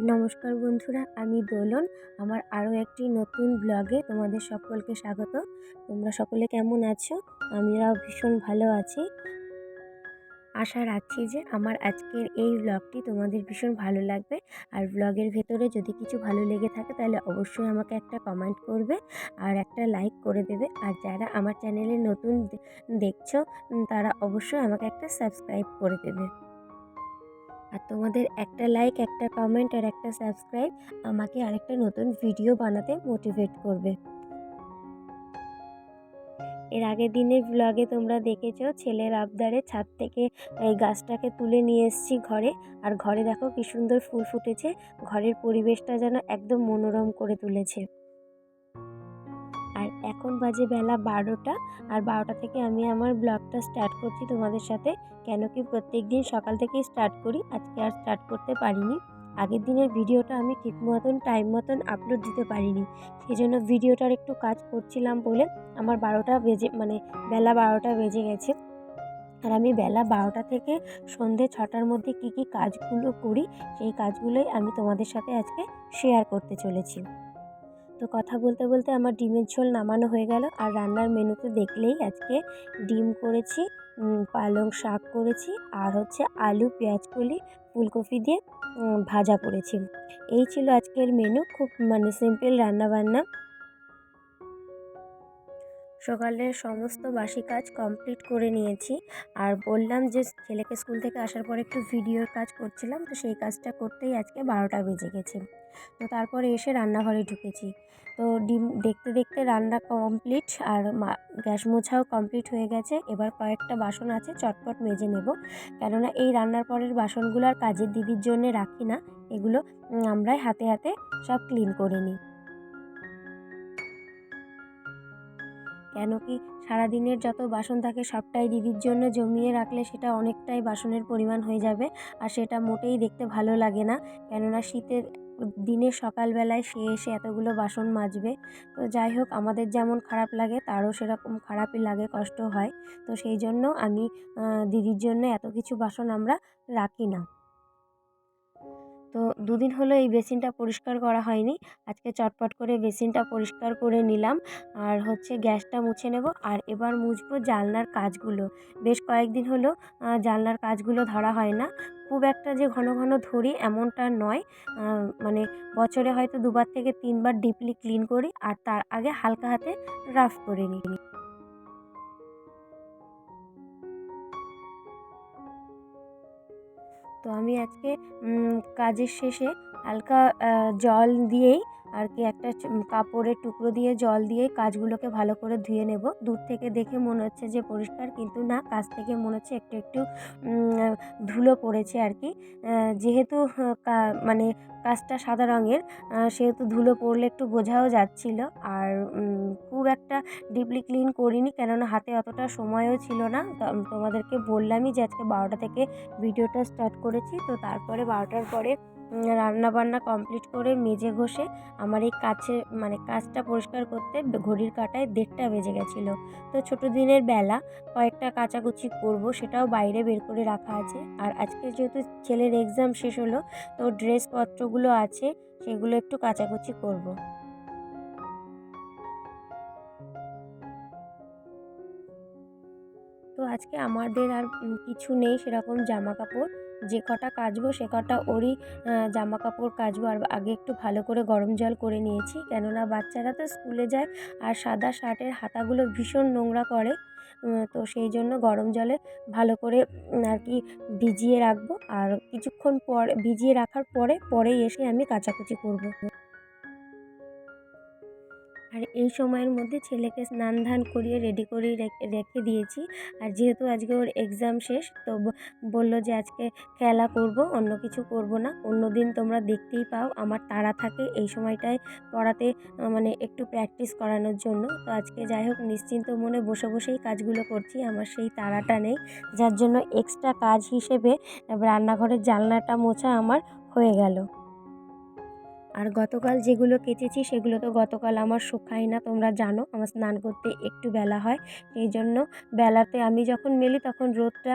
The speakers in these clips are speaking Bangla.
নমস্কার বন্ধুরা, আমি দোলন। আমার আরও একটি নতুন ব্লগে তোমাদের সকলকে স্বাগত। তোমরা সকলে কেমন আছো? আমরাও ভীষণ ভালো আছি। আশা রাখছি যে আমার আজকের এই ব্লগটি তোমাদের ভীষণ ভালো লাগবে। আর ব্লগের ভেতরে যদি কিছু ভালো লেগে থাকে, তাহলে অবশ্যই আমাকে একটা কমেন্ট করবে আর একটা লাইক করে দেবে। আর যারা আমার চ্যানেলে নতুন দেখছ, তারা অবশ্যই আমাকে একটা সাবস্ক্রাইব করে দেবে। আর তোমাদের একটা লাইক একটা কমেন্ট আর একটা সাবস্ক্রাইব আমাকে আরেকটা নতুন ভিডিও বানাতে মোটিভেট করবে। এর আগের দিনের ব্লগে তোমরা দেখেছ ছেলের আবদারে ছাদ থেকে, এই গাছটাকে তুলে নিয়ে এসেছি ঘরে। আর ঘরে দেখো কি সুন্দর ফুল ফুটেছে, ঘরের পরিবেশটা যেন একদম মনোরম করে তুলেছে। এখন বাজে বেলা বারোটা আর বারোটা থেকে আমি আমার ব্লগটা স্টার্ট করছি তোমাদের সাথে। কেন কি প্রত্যেক দিন সকাল থেকেই স্টার্ট করি, আজকে আর স্টার্ট করতে পারিনি। আগের দিনের ভিডিওটা আমি ঠিক মতন টাইম মতন আপলোড দিতে পারিনি। সেই জন্য ভিডিওটার একটু কাজ করছিলাম বলে আমার বারোটা বেজে মানে বেলা বারোটা বেজে গেছে। আর আমি বেলা বারোটা থেকে সন্ধে ছটার মধ্যে কি কি কাজগুলো করি, সেই কাজগুলোই আমি তোমাদের সাথে আজকে শেয়ার করতে চলেছি। তো কথা বলতে বলতে আমার ডিমের ঝোল নামানো হয়ে গেল। আর রান্নার মেনুতে দেখলেই আজকে ডিম করেছি পালং শাক করেছি, আর হচ্ছে আলু, পেঁয়াজ কলি, ফুলকপি দিয়ে ভাজা করেছি। এই ছিল আজকের মেনু। খুব মানে সিম্পল রান্নাবান্না। সকালের সমস্ত বাসি কাজ কমপ্লিট করে নিয়েছি। আর বললাম যে, ছেলেকে স্কুল থেকে আসার পর একটু ভিডিওর কাজ করছিলাম, তো সেই কাজটা করতেই আজকে বারোটা বেজে গেছে। তো তারপরে এসে রান্নাঘরে ঢুকেছি। তো ডিম দেখতে দেখতে রান্না কমপ্লিট আর গ্যাস মোছাও কমপ্লিট হয়ে গেছে। এবার কয়েকটা বাসন আছে, চটপট মেজে নেব। কেননা এই রান্নার পরের বাসনগুলো আর কাজের দিদির জন্যে রাখি না। এগুলো আমরাই হাতে হাতে সব ক্লিন করে নিই। কেন কি সারাদিনের যত বাসন থাকে সবটাই দিদির জন্য জমিয়ে রাখলে সেটা অনেকটাই বাসনের পরিমাণ হয়ে যাবে আর সেটা মোটেই দেখতে ভালো লাগে না। কেননা শীতের দিনে সকালবেলায় সে এসে এতগুলো বাসন মাজবে। তো যাই হোক, আমাদের যেমন খারাপ লাগে, তারও সেরকম খারাপই লাগে, কষ্ট হয়। তো সেই জন্য আমি দিদির জন্য এত কিছু বাসন আমরা রাখি না। তো দুদিন হলো এই বেসিনটা পরিষ্কার করা হয়নি। আজকে চটপট করে বেসিনটা পরিষ্কার করে নিলাম। আর হচ্ছে গ্যাসটা মুছে নেব। আর এবার মুছবো জানলার কাজগুলো। বেশ কয়েকদিন হলো জানলার কাজগুলো ধরা হয় না। খুব একটা যে ঘন ঘন ধরি এমনটা নয়। মানে বছরে হয়তো দুবার থেকে তিনবার ডিপলি ক্লিন করি। আর তার আগে হালকা হাতে রাফ করে নিই। তো আমি আজকে কাজের শেষে হালকা জল দিয়েই আর কি একটা কাপড়ের টুকরো দিয়ে, জল দিয়ে কাজগুলোকে ভালো করে ধুয়ে নেব। দূর থেকে দেখে মনে হচ্ছে যে পরিষ্কার, কিন্তু না, কাছ থেকে মনে হচ্ছে একটু একটু ধুলো পড়েছে আর কি। যেহেতু মানে কাজটা সাদা রঙের সেহেতু ধুলো পড়লে একটু বোঝাও যাচ্ছিল। আর খুব একটা ডিপলি ক্লিন করিনি, কেননা হাতে অতটা সময়ও ছিল না। তোমাদেরকে বললামই যে আজকে বারোটা থেকে ভিডিওটা স্টার্ট করেছি। তো তারপরে বারোটার পরে রান্না বান্না কমপ্লিট করে মেজে ঘষে আমার এই কাছে মানে কাজটা পরিষ্কার করতে ঘড়ির কাঁটায় দেড়টা বেজে গেছিল। তো ছোটো দিনের বেলা কয়েকটা কাচাকুচি করব, সেটাও বাইরে বের করে রাখা আছে। আর আজকে যেহেতু ছেলের এক্সাম শেষ হলো, তো ড্রেসপত্রগুলো আছে, সেগুলো একটু কাচাকুচি করব। তো আজকে আমাদের আর কিছু নেই সেরকম জামা কাপড় যে কটা কাচবো সে কটা ওরই জামা কাপড় কাচবো। আর আগে একটু ভালো করে গরম জল করে নিয়েছি। কেননা বাচ্চারা তো স্কুলে যায় আর সাদা শার্টের হাতাগুলো ভীষণ নোংরা করে। তো সেই জন্য গরম জলে ভালো করে আর কি ভিজিয়ে রাখব। আর কিছুক্ষণ পর, ভিজিয়ে রাখার পরে পরেই এসে আমি কাচাকুচি করব। এই সময়ের মধ্যে ছেলেকে স্নান ধান করিয়ে রেডি করিয়ে রেখে দিয়েছি। আর যেহেতু আজকে ওর এক্সাম শেষ, তো বলল যে আজকে খেলা করব, অন্য কিছু করব না। অন্য দিন তোমরা দেখতেই পাও, আমার তাড়া থাকে এই সময়টায় পড়াতে মানে একটু প্র্যাকটিস করানোর জন্য। তো আজকে যাই হোক, নিশ্চিন্ত মনে বসে বসেই কাজগুলো করছি, আমার সেই তাড়াটা নেই। যার জন্য এক্সট্রা কাজ হিসেবে রান্নাঘরের জানলাটা মোছা আমার হয়ে গেল। আর গতকাল যেগুলো কেচেছি সেগুলো তো গতকাল আমার শুকায় না, তোমরা জানো, আমার স্নান করতে একটু বেলা হয়। সেই জন্য বেলাতে আমি যখন মেলি তখন রোদটা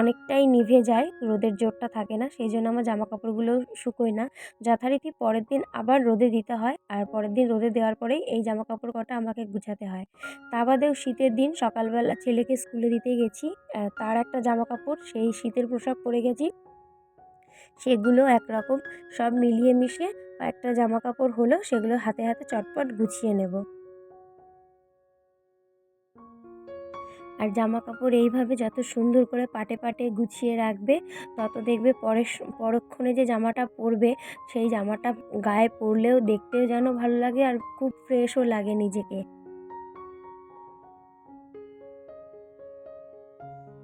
অনেকটাই নিভে যায়, রোদের জোরটা থাকে না, সেই জন্য আমার জামা কাপড়গুলো শুকোয় না। যথারীতি পরের দিন আবার রোদে দিতে হয়, আর পরের দিন রোদে দেওয়ার পরেই এই জামা কাপড় কটা আমাকে গুছাতে হয়। তা বাদেও শীতের দিন সকালবেলা ছেলেকে স্কুলে দিতে গেছি তার একটা জামা কাপড় সেই শীতের পোশাক পরে গেছি। সেগুলো একরকম সব মিলিয়ে মিশিয়ে একটা জামা কাপড় হলো, সেগুলো হাতে হাতে চটপট গুছিয়ে নেব। আর জামা কাপড় এইভাবে যত সুন্দর করে পাটে পাটে গুছিয়ে রাখবে, তত দেখবে পরের পরক্ষণে যে জামাটা পরবে, সেই জামাটা গায়ে পরলেও দেখতেও যেন ভালো লাগে আর খুব ফ্রেশও লাগে নিজেকে।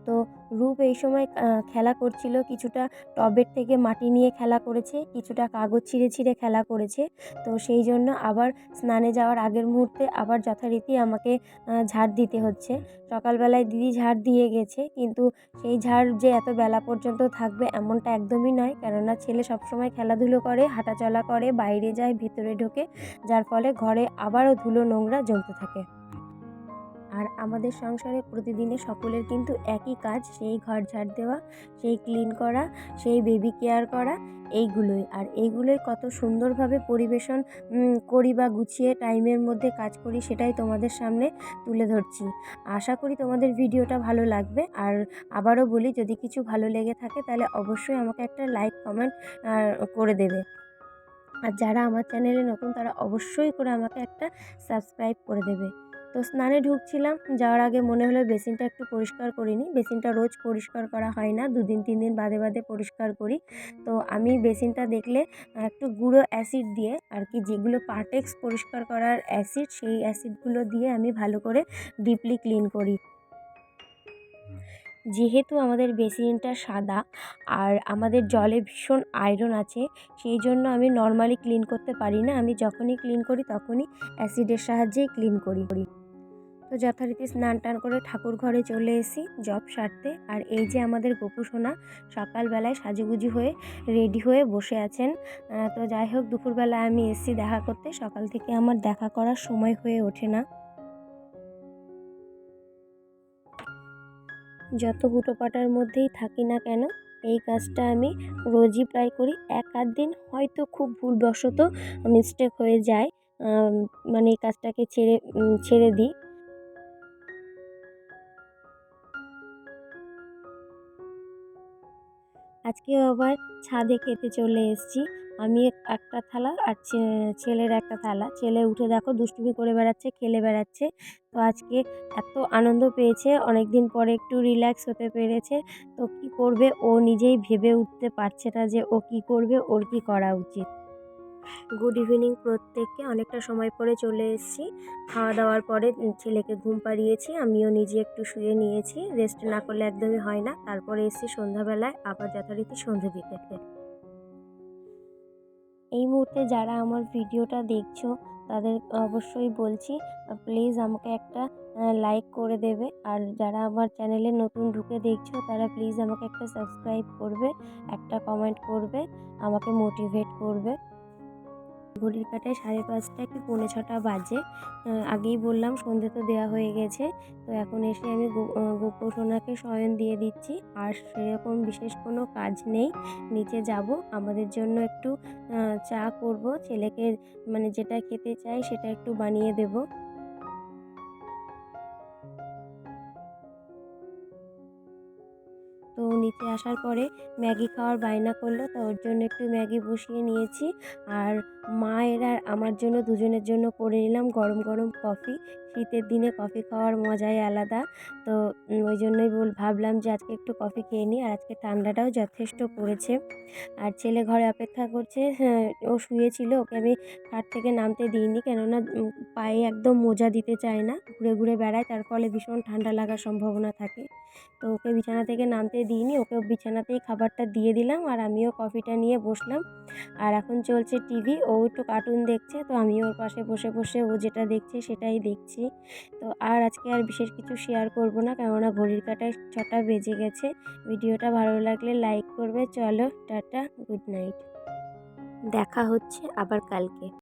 তো রূপ এই সময় খেলা করছিল। কিছুটা টবের থেকে মাটি নিয়ে খেলা করেছে, কিছুটা কাগজ ছিঁড়ে ছিঁড়ে খেলা করেছে। তো সেই জন্য আবার স্নানে যাওয়ার আগের মুহূর্তে আবার যথারীতি আমাকে ঝাড় দিতে হচ্ছে। সকালবেলায় দিদি ঝাড় দিয়ে গেছে, কিন্তু সেই ঝাড় যে এত বেলা পর্যন্ত থাকবে এমনটা একদমই নয়। কেননা ছেলে সবসময় খেলাধুলো করে, হাঁটাচলা করে, বাইরে যায়, ভিতরে ঢোকে। যার ফলে ঘরে আবারও ধুলো নোংরা জমতে থাকে। আর আমাদের সংসারে প্রতিদিনে সকলের কিন্তু একই কাজ, সেই ঘর ঝাড় দেওয়া, সেই ক্লিন করা, সেই বেবি কেয়ার করা, এইগুলোই। আর এইগুলোই কত সুন্দরভাবে পরিবেশন করি বা গুছিয়ে টাইমের মধ্যে কাজ করি সেটাই তোমাদের সামনে তুলে ধরছি। আশা করি তোমাদের ভিডিওটা ভালো লাগবে। আর আবারও বলি, যদি কিছু ভালো লেগে থাকে তাহলে অবশ্যই আমাকে একটা লাইক কমেন্ট করে দেবে। আর যারা আমার চ্যানেলে নতুন তারা অবশ্যই করে আমাকে একটা সাবস্ক্রাইব করে দেবে। তো স্নানে ঢুকছিলাম, যাওয়ার আগে মনে হলো বেসিনটা একটু পরিষ্কার করিনি। বেসিনটা রোজ পরিষ্কার করা হয় না, দুদিন, তিন দিন বাদে বাদে পরিষ্কার করি। তো আমি বেসিনটা দেখলে একটু গুঁড়ো অ্যাসিড দিয়ে আর কি যেগুলো পার্টেক্স পরিষ্কার করার অ্যাসিড, সেই অ্যাসিডগুলো দিয়ে আমি ভালো করে ডিপলি ক্লিন করি। যেহেতু আমাদের বেসিনটা সাদা আর আমাদের জলে ভীষণ আয়রন আছে, সেই জন্য আমি নর্মালি ক্লিন করতে পারি না। আমি যখনই ক্লিন করি তখনই অ্যাসিডের সাহায্যেই ক্লিন করি করি। তো যথারীতি স্নান টান করে ঠাকুর ঘরে চলে এসি জব সারতে। আর এই যে আমাদের গোপু সোনা সকালবেলায় সাজুগুজু হয়ে রেডি হয়ে বসে আছেন তো যাই হোক দুপুরবেলায় আমি এসছি দেখা করতে। সকাল থেকে আমার দেখা করার সময় হয়ে ওঠে না। যত হুটোপাটার মধ্যেই থাকি না কেন, এই কাজটা আমি রোজই প্রায় করি। এক আধ দিন হয়তো খুব ভুলবশত মিস্টেক হয়ে যায় মানে এই কাজটাকে ছেড়ে ছেড়ে দিই। আজকে আবার ছাদে খেতে চলে এসেছি। আমি একটা থালা আর ছেলের একটা থালা। ছেলে উঠে দেখো দুষ্টুমি করে বেড়াচ্ছে, খেলে বেড়াচ্ছে। তো আজকে এত আনন্দ পেয়েছে অনেক দিন পরে একটু রিল্যাক্স হতে পেরেছে। তো কী করবে? ও নিজেই ভেবে উঠতে পারছে না যে ও কী করবে, ওর কী করা উচিত। গুড ইভিনিং প্রত্যেককে। অনেকটা সময় পরে চলে এসেছি। খাওয়া দাওয়ার পরে ছেলেকে ঘুম পাড়িয়েছি, আমিও নিজে একটু শুয়ে নিয়েছি। রেস্ট না করলে একদমই হয় না। তারপরে এসেছি সন্ধ্যাবেলায়, আবার যথারীতি সন্ধে দিতে। এই মুহূর্তে যারা আমার ভিডিওটা দেখছ, তাদের অবশ্যই বলছি প্লিজ আমাকে একটা লাইক করে দেবে। আর যারা আমার চ্যানেলে নতুন ঢুকে দেখছ, তারা প্লিজ আমাকে একটা সাবস্ক্রাইব করবে, একটা কমেন্ট করবে, আমাকে মোটিভেট করবে। ঘড়ির কাটায় সাড়ে পাঁচটা কি পৌনে ছটা বাজে। আগেই বললাম সন্ধে তো দেওয়া হয়ে গেছে। তো এখন এসে আমি গোপোষণাকে শয়ন দিয়ে দিচ্ছি। আর সেরকম বিশেষ কোনো কাজ নেই। নিচে যাব। আমাদের জন্য একটু চা করব। ছেলেকে মানে যেটা খেতে চাই সেটা একটু বানিয়ে দেবো। তো নিতে আসার পরে ম্যাগি খাওয়ার বায়না করল তো ওর জন্য একটু ম্যাগি বসিয়ে নিয়েছি। আর মায়ের আর আমার জন্য দুজনের জন্য করে নিলাম গরম গরম কফি। শীতের দিনে কফি খাওয়ার মজাই আলাদা। তো ওই জন্যই বল ভাবলাম যে আজকে একটু কফি খেয়ে নিই আর আজকে ঠান্ডাটাও যথেষ্ট পড়েছে। আর ছেলে ঘরে অপেক্ষা করছে হ্যাঁ, ও শুয়েছিল ওকে আমি খাট থেকে নামতে দিইনি কেননা পায়ে একদম মোজা দিতে চায় না। ঘুরে ঘুরে বেড়ায় তার ফলে ভীষণ ঠান্ডা লাগার সম্ভাবনা থাকে। তো ওকে বিছানা থেকে নামতে দিইনি ওকে বিছানাতেই খাবারটা দিয়ে দিলাম আর আমিও কফিটা নিয়ে বসলাম। আর এখন চলছে টিভি, ও একটু কার্টুন দেখছে, তো আমি ওর পাশে বসে বসে ও যেটা দেখছে সেটাই দেখছি। তো আর আজকে আর বিশেষ কিছু শেয়ার করব না, কেননা ঘড়ির কাটায় ছটা বেজে গেছে। ভিডিওটা ভালো লাগলে লাইক করবে, চলো, টাটা গুড নাইট দেখা হচ্ছে আবার কালকে।